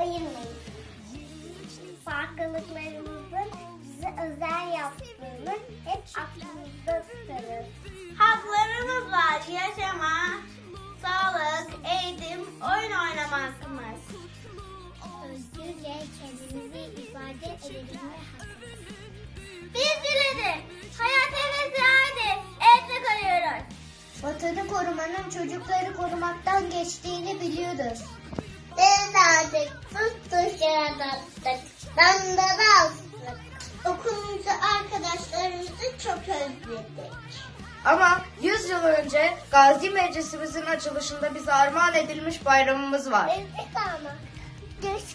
ayırmayın. Farklılıklarımızın bizi özel yaptığını hep aklımızda tutarız. Haklarımız var. Yaşama, sağlık, eğitim, oyun oynamak hakkımız. Özgürce kendimizi ifade edebilme hakkımız. Biz diledik. Hayat hevesi hadi. Evde kalıyoruz. Vatanı korumanın çocukları korumaktan geçtiğini biliyoruz. Yarattık. Dandada astık. Okulumuzu arkadaşlarımızı çok özledik. Ama 100 yıl önce Gazi Meclisimizin açılışında bize armağan edilmiş bayramımız var. Özledik ama. Göz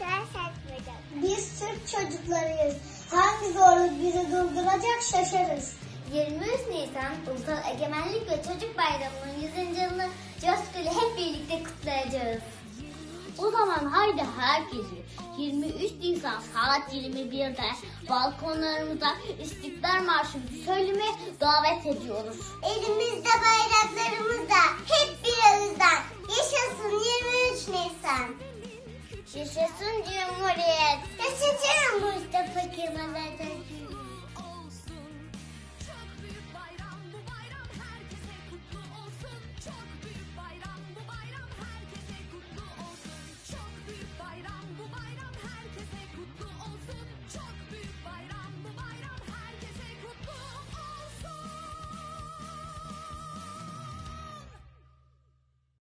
her satmayacak. Biz Türk çocuklarıyız. Hangi zorluk bizi durduracak şaşarız. 23 Nisan Ulusal Egemenlik ve Çocuk Bayramı'nın 100. yılını coşkuyla hep birlikte kutlayacağız. O zaman haydi herkesi 23 Nisan saat 21'de balkonlarımıza İstiklal Marşı'nı söylemeye davet ediyoruz. Elimizde bayraklarımız da hep bir ağızdan. Yaşasın 23 Nisan. Yaşasın Cumhuriyet. Yaşasın Mustafa Kemal Atatürk.